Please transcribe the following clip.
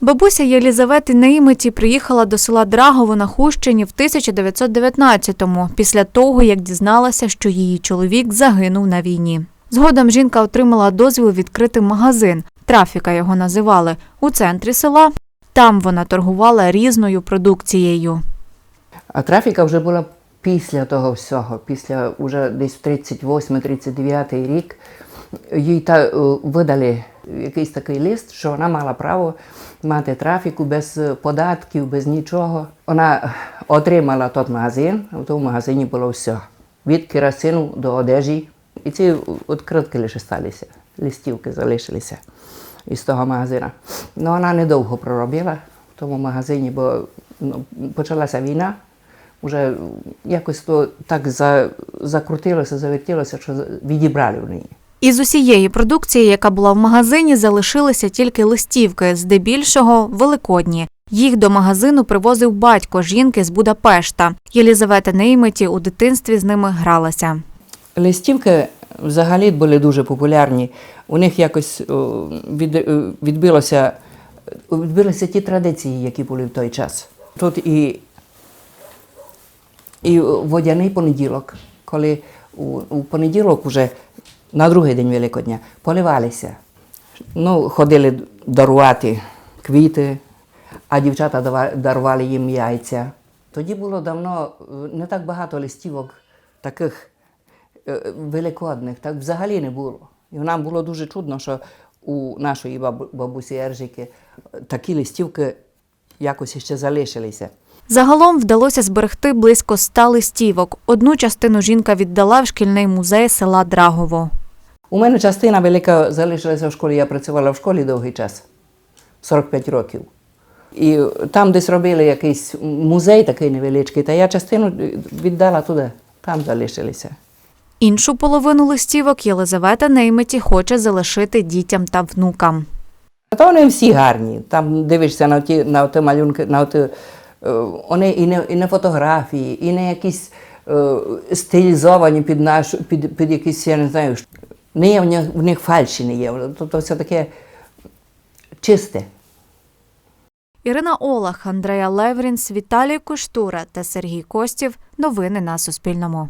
Бабуся Єлізавети Неймиті приїхала до села Драгово на Хущині в 1919-му, після того, як дізналася, що її чоловік загинув на війні. Згодом жінка отримала дозвіл відкрити магазин, трафіка його називали, у центрі села. Там вона торгувала різною продукцією. А трафіка вже була після того всього, після уже десь в 38-39 рік. Їй та, е, видали якийсь такий лист, що вона мала право мати трафіку без е, податків, без нічого. Вона отримала той магазин, а в тому магазині було все. Від керосину до одежі. І ці відкритки лише сталися, листівки залишилися із того магазину. Ну, вона недовго проробила в тому магазині, бо ну, почалася війна. Уже якось то так за, закрутилося, завертілося, що відібрали в неї. Із усієї продукції, яка була в магазині, залишилися тільки листівки, здебільшого великодні. Їх до магазину привозив батько жінки з Будапешта. Єлізавета Нейметі у дитинстві з ними гралася. Листівки взагалі були дуже популярні. У них якось від, е, відбилося, відбилися ті традиції, які були в той час. Тут і, і водяний понеділок, коли у, у понеділок уже на другий день Великодня поливалися. Ну, ходили дарувати квіти, а дівчата дарували їм яйця. Тоді було давно е, не так багато листівок таких е, великодних, так взагалі не було. І нам було дуже чудно, що у нашої бабусі Ержики е, такі листівки якось ще залишилися. Загалом вдалося зберегти близько ста листівок. Одну частину жінка віддала в шкільний музей села Драгово. У мене частина велика залишилася в школі. Я працювала в школі довгий час 45 років. І там десь робили якийсь музей такий невеличкий, та я частину віддала туди, там залишилися. Іншу половину листівок Єлизавета Нейметі хоче залишити дітям та внукам. А то вони всі гарні. Там дивишся на ті, на ті малюнки, на ті, е, вони і не, і не фотографії, і не якісь е, стилізовані під наш, під, під якісь, я не знаю, не є в них, фальші не є. Тобто все таке чисте. Ірина Олах, Андрея Леврінс, Віталій Куштура та Сергій Костів. Новини на Суспільному.